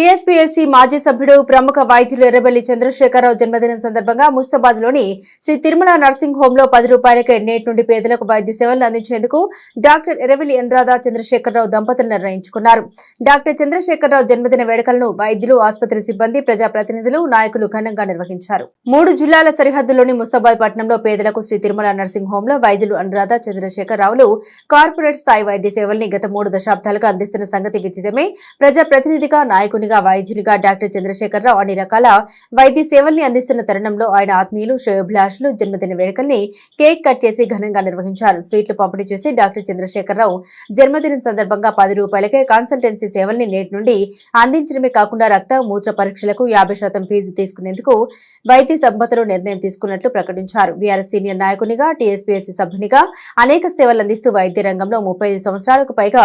TSPSC మాజీ సభ్యుడు ప్రముఖ వైద్యులు ఎర్రబెల్లి చంద్రశేఖరరావు జన్మదినం సందర్భంగా ముస్తాబాద్లోని శ్రీ తిరుమల నర్సింగ్ హోమ్లో పది రూపాయలకే నేటి నుండి పేదలకు వైద్య సేవలు అందించేందుకు డాక్టర్ ఎర్రవెల్లి ఎన్రాధా చంద్రశేఖరరావు దంపతులు నిర్ణయించుకున్నారు. డాక్టర్ చంద్రశేఖరరావు జన్మదిన వేడుకలను వైద్యులు ఆసుపత్రి సిబ్బంది ప్రజాప్రతినిధులు నాయకులు ఘనంగా నిర్వహించారు. మూడు జిల్లాల సరిహద్దులోని ముస్తాబాద్ పట్టణంలో పేదలకు శ్రీ తిరుమల నర్సింగ్ హోమ్లో వైద్యులు అనురాధ చంద్రశేఖరరావులు కార్పొరేట్ స్థాయి వైద్య సేవల్ని గత మూడు దశాబ్దాలుగా అందిస్తున్న సంగతి విదితమే ప్రజాప్రతినిధిగా నాయకునిగా వైద్యునిగా డాక్టర్ చంద్రశేఖరరావు అన్ని రకాల వైద్య సేవల్ని అందిస్తున్న తరుణంలో ఆయన ఆత్మీయులు శ్రేయోభిలాషులు జన్మదిన వేడుకల్ని కేక్ కట్ చేసి ఘనంగా నిర్వహించారు. స్వీట్లు పంపిణీ చేసి డాక్టర్ చంద్రశేఖరరావు జన్మదినం సందర్భంగా పది రూపాయలకే కన్సల్టెన్సీ సేవల్ని నేటి నుండి అందించడమే కాకుండా రక్త మూత్ర పరీక్షలకు యాభై శాతం ఫీజు తీసుకునేందుకు వైద్య సంపదలో నిర్ణయం తీసుకున్నట్లు ప్రకటించారు. బీఆర్ఎస్ సీనియర్ నాయకునిగా టీఎస్పీఎస్సీ సభ్యునిగా అనేక సేవలు అందిస్తూ వైద్య రంగంలో ముప్పై ఐదు సంవత్సరాలకు పైగా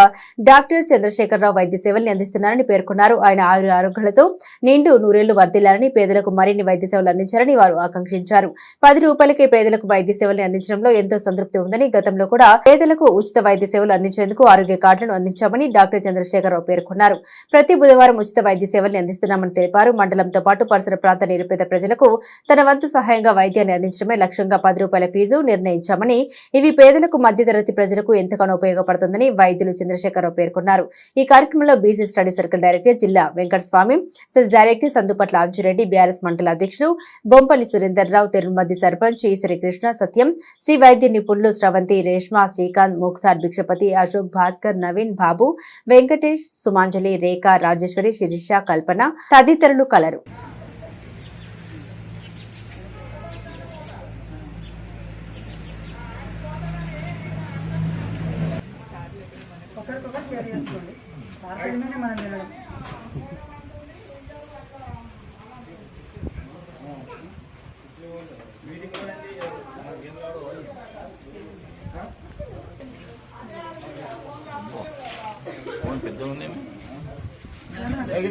డాక్టర్ చంద్రశేఖరరావు వైద్య సేవల్ని అందిస్తున్నారని పేర్కొన్నారు. ఆయన ఆయుర ఆరోగ్యాలతో నిండు నూరేళ్ళు వర్ధిల్లాలని పేదలకు మరిన్ని వైద్య సేవలు అందించాలని వారు ఆకాంక్షించారు. పది రూపాయలకే పేదలకు వైద్య సేవలు అందించడంలో ఎంతో సంతృప్తి ఉందని గతంలో కూడా పేదలకు ఉచిత వైద్య సేవలు అందించేందుకు ఆరోగ్య కార్డులను అందించామని డాక్టర్ చంద్రశేఖరరావు పేర్కొన్నారు. ప్రతి బుధవారం ఉచిత వైద్య సేవల్ని అందిస్తున్నామని తెలిపారు. మండలంతో పాటు పరిసర ప్రాంత నిరుపేద ప్రజలకు తన వంతు సహాయంగా వైద్యాన్ని అందించడమే లక్ష్యంగా పది రూపాయల ఫీజు నిర్ణయించామని ఇవి పేదలకు మధ్యతరగతి ప్రజలకు ఎంతగానో ఉపయోగపడుతుందని వైద్యులు చంద్రశేఖరరావు పేర్కొన్నారు. ఈ కార్యక్రమంలో బీసీ స్టడీ సర్కిల్ డైరెక్టర్ జిల్లా వెంకటస్వామి సిస్ డైరెక్టర్ సందుపట్ల అంచురెడ్డి బీఆర్ఎస్ మండల అధ్యక్షుడు బొంపల్లి సురేందర్ రావు తిరుమతి సర్పంచ్ ఈశ్వరి కృష్ణ సత్యం శ్రీ వైద్య నిపుణులు స్రవంతి రేష్మా శ్రీకాంత్ ముఖ్తార్ భిక్షపతి అశోక్ భాస్కర్ నవీన్ బాబు వెంకటేష్ సుమాంజలి రేఖ రాజేశ్వరి శిరీష కల్పన తదితరులు కలరు.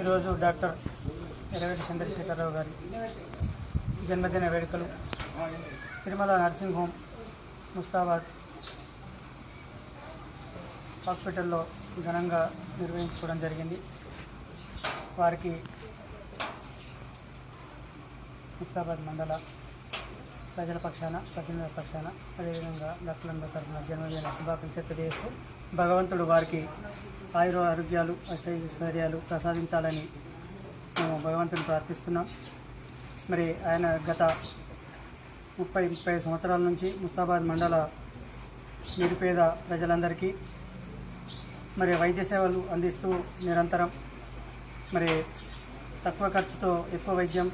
ఈరోజు డాక్టర్ ఎర్రగడ్డి చంద్రశేఖరరావు గారి జన్మదిన వేడుకలు. తిరుమల నర్సింగ్ హోమ్ ముస్తాబాద్ హాస్పిటల్లో ఘనంగా నిర్వహించుకోవడం జరిగింది. వారికి ముస్తాబాద్ మండల ప్రజల పక్షాన ప్రతినిధుల పక్షాన అదేవిధంగా డాక్టర్ల తరఫున జన్మదిన శుభాకాంక్షలు తెలియజేస్తూ భగవంతుడు వారికి ఆయుర ఆరోగ్యాలు అష్టైశ్వర్యాలు ప్రసాదించాలని మేము భగవంతుని ప్రార్థిస్తున్నాం. మరి ఆయన గత ముప్పై ముప్పై సంవత్సరాల నుంచి ముస్తాబాద్ మండల నిరుపేద ప్రజలందరికీ మరి వైద్య సేవలు అందిస్తూ నిరంతరం మరి తక్కువ ఖర్చుతో ఎక్కువ వైద్యం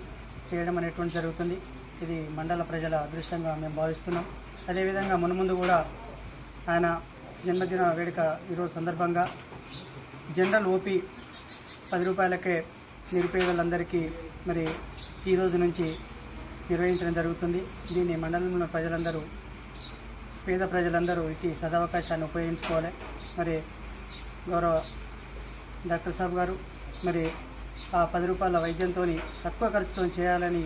చేయడం అనేటువంటి జరుగుతుంది. ఇది మండల ప్రజల అదృష్టంగా మేము భావిస్తున్నాం. అదేవిధంగా మునుముందు కూడా ఆయన జన్మదిన వేడుక ఈరోజు సందర్భంగా జనరల్ ఓపీ పది రూపాయలకే నిరుపేదలందరికీ మరి ఈ రోజు నుంచి నిర్వహించడం జరుగుతుంది. దీన్ని మండలంలో ప్రజలందరూ పేద ప్రజలందరూ ఇటు సదవకాశాన్ని ఉపయోగించుకోవాలి. మరి గౌరవ డాక్టర్ సాబ్ గారు మరి ఆ పది రూపాయల వైద్యంతో తక్కువ ఖర్చుతో చేయాలని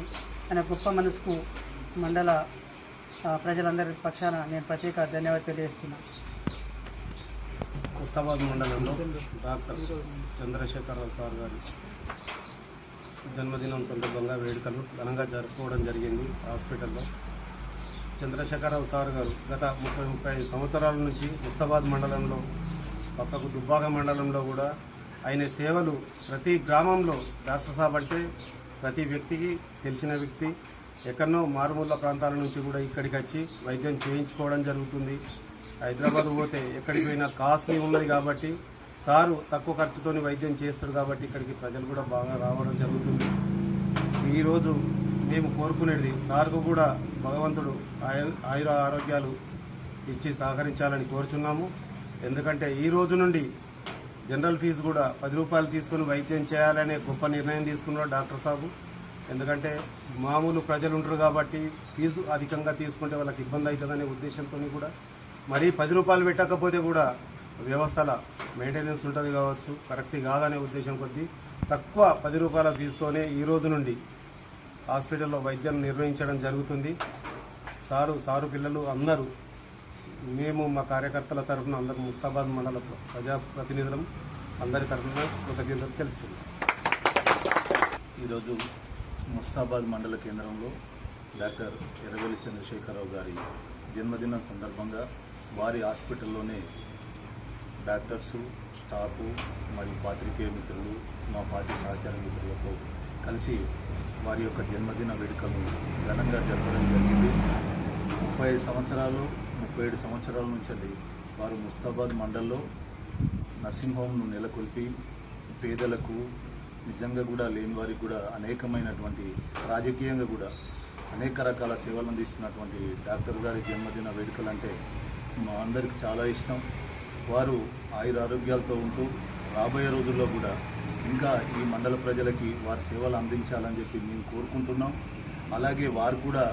ఆయన గొప్ప మనసుకు మండల ప్రజలందరి పక్షాన నేను ప్రత్యేక ధన్యవాదాలు తెలియజేస్తున్నాను. ముస్తాబాద్ మండలంలో డాక్టర్ చంద్రశేఖరరావు సార్ గారి జన్మదినం సందర్భంగా వేడుకలు ఘనంగా జరుపుకోవడం జరిగింది హాస్పిటల్లో. చంద్రశేఖరరావు సార్ గారు గత ముప్పై ముప్పై సంవత్సరాల నుంచి ముస్తాబాద్ మండలంలో పక్కకు దుబ్బాక మండలంలో కూడా ఆయన సేవలు ప్రతి గ్రామంలో డాక్టర్ సాబ్ అంటే ప్రతి వ్యక్తికి తెలిసిన వ్యక్తి. ఎక్కడనో మారుమూల ప్రాంతాల నుంచి కూడా ఇక్కడికి వచ్చి వైద్యం చేయించుకోవడం జరుగుతుంది. హైదరాబాద్ పోతే ఎక్కడికి పోయినా కాస్ట్లీ ఉన్నది కాబట్టి సారు తక్కువ ఖర్చుతోని వైద్యం చేస్తాడు కాబట్టి ఇక్కడికి ప్రజలు కూడా బాగా రావడం జరుగుతుంది. ఈరోజు మేము కోరుకునేది సార్కు కూడా భగవంతుడు ఆయుర ఆరోగ్యాలు ఇచ్చి సహకరించాలని కోరుచున్నాము. ఎందుకంటే ఈ రోజు నుండి జనరల్ ఫీజు కూడా పది రూపాయలు తీసుకుని వైద్యం చేయాలనే గొప్ప నిర్ణయం తీసుకున్నాడు డాక్టర్ సాబు. ఎందుకంటే మామూలు ప్రజలు ఉంటారు కాబట్టి ఫీజు అధికంగా తీసుకుంటే వాళ్ళకి ఇబ్బంది అవుతుందనే ఉద్దేశంతో కూడా మరీ పది రూపాయలు పెట్టకపోతే కూడా వ్యవస్థల మెయింటెనెన్స్ ఉంటుంది కావచ్చు కరెక్ట్ కాదనే ఉద్దేశం కొద్దీ తక్కువ పది రూపాయల ఫీజుతోనే ఈ రోజు నుండి హాస్పిటల్లో వైద్యం నిర్వహించడం జరుగుతుంది. సారు సారు పిల్లలు అందరూ మేము మా కార్యకర్తల తరఫున అందరూ ముస్తాబాద్ మండల ప్రజాప్రతినిధులం అందరి తరఫున కృతజ్ఞతలు తెలుపుతున్నాం. ఈరోజు ముస్తాబాద్ మండల కేంద్రంలో డాక్టర్ ఎర్రవెల్లి చంద్రశేఖరరావు గారి జన్మదినం సందర్భంగా వారి హాస్పిటల్లోనే డాక్టర్సు స్టాఫ్ మరియు పాత్రికేయ మిత్రులు మా పార్టీ సహచార మిత్రులతో కలిసి వారి యొక్క జన్మదిన వేడుకలు ఘనంగా జరపడం జరిగింది. ముప్పై ఐదు సంవత్సరాలు ముప్పై ఏడు సంవత్సరాల నుంచి వారు ముస్తాబాద్ మండల్లో నర్సింగ్ హోమ్ను నెలకొల్పి పేదలకు నిజంగా కూడా లేని వారికి కూడా అనేకమైనటువంటి రాజకీయంగా కూడా అనేక రకాల సేవలు అందిస్తున్నటువంటి డాక్టర్ గారి జన్మదిన వేడుకలు అంటే మా అందరికి చాలా ఇష్టం. వారు ఆయుర ఆరోగ్యాలతో ఉంటూ రాబోయే రోజుల్లో కూడా ఇంకా ఈ మండల ప్రజలకి వారి సేవలు అందించాలని చెప్పి మేము కోరుకుంటున్నాం. అలాగే వారు కూడా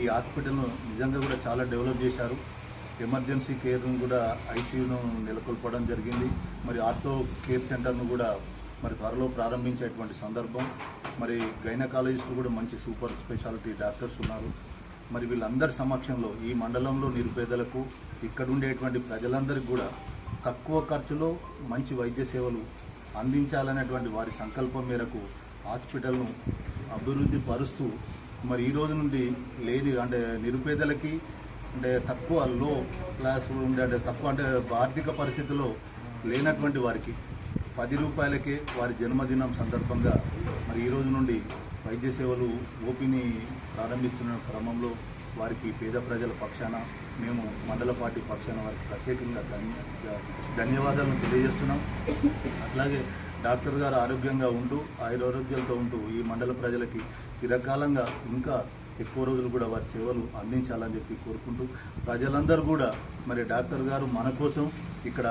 ఈ హాస్పిటల్ను నిజంగా కూడా చాలా డెవలప్ చేశారు. ఎమర్జెన్సీ కేర్ను కూడా ఐసీయూను నెలకొల్పడం జరిగింది. మరి ఆర్థో కేర్ సెంటర్ను కూడా మరి త్వరలో ప్రారంభించేటువంటి సందర్భం. మరి గైనకాలజిస్టులు కూడా మంచి సూపర్ స్పెషాలిటీ డాక్టర్స్ ఉన్నారు. మరి వీళ్ళందరి సమక్షంలో ఈ మండలంలో నిరుపేదలకు ఇక్కడ ఉండేటువంటి ప్రజలందరికీ కూడా తక్కువ ఖర్చులో మంచి వైద్య సేవలు అందించాలనేటువంటి వారి సంకల్పం మేరకు హాస్పిటల్ను అభివృద్ధి పరుస్తూ మరి ఈ రోజు నుండి లేని అంటే నిరుపేదలకి అంటే తక్కువ లో క్లాస్ ఉండే అంటే తక్కువ అంటే ఆర్థిక పరిస్థితుల్లో లేనటువంటి వారికి పది రూపాయలకే వారి జన్మదినం సందర్భంగా మరి ఈ రోజు నుండి వైద్య సేవలు ఓపీని ప్రారంభిస్తున్న క్రమంలో వారికి పేద ప్రజల పక్షాన మేము మండల పార్టీ పక్షాన వారికి ప్రత్యేకంగా ధన్యవాదాలను తెలియజేస్తున్నాం. అట్లాగే డాక్టర్ గారు ఆరోగ్యంగా ఉంటూ ఆయురారోగ్యాలతో ఉంటూ ఈ మండల ప్రజలకి చిరకాలంగా ఇంకా ఎక్కువ రోజులు కూడా వారి సేవలు అందించాలని చెప్పి కోరుకుంటూ ప్రజలందరూ కూడా మరి డాక్టర్ గారు మన కోసం ఇక్కడ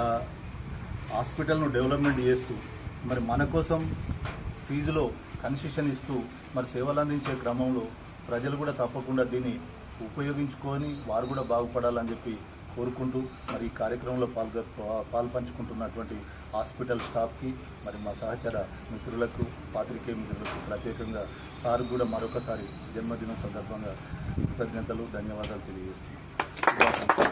హాస్పిటల్ను డెవలప్మెంట్ చేస్తూ మరి మన కోసం ఫీజులో కన్సెషన్ ఇస్తూ మరి సేవలు అందించే క్రమంలో ప్రజలు కూడా తప్పకుండా దీన్ని ఉపయోగించుకొని వారు కూడా బాగుపడాలని చెప్పి కోరుకుంటూ మరి ఈ కార్యక్రమంలో పాల్గొ పాల్పంచుకుంటున్నటువంటి హాస్పిటల్ స్టాఫ్కి మరి మా సహచర మిత్రులకు పాత్రికేయ మిత్రులకు ప్రత్యేకంగా సార్ కూడా మరొకసారి జన్మదినం సందర్భంగా కృతజ్ఞతలు ధన్యవాదాలు తెలియజేస్తున్నాను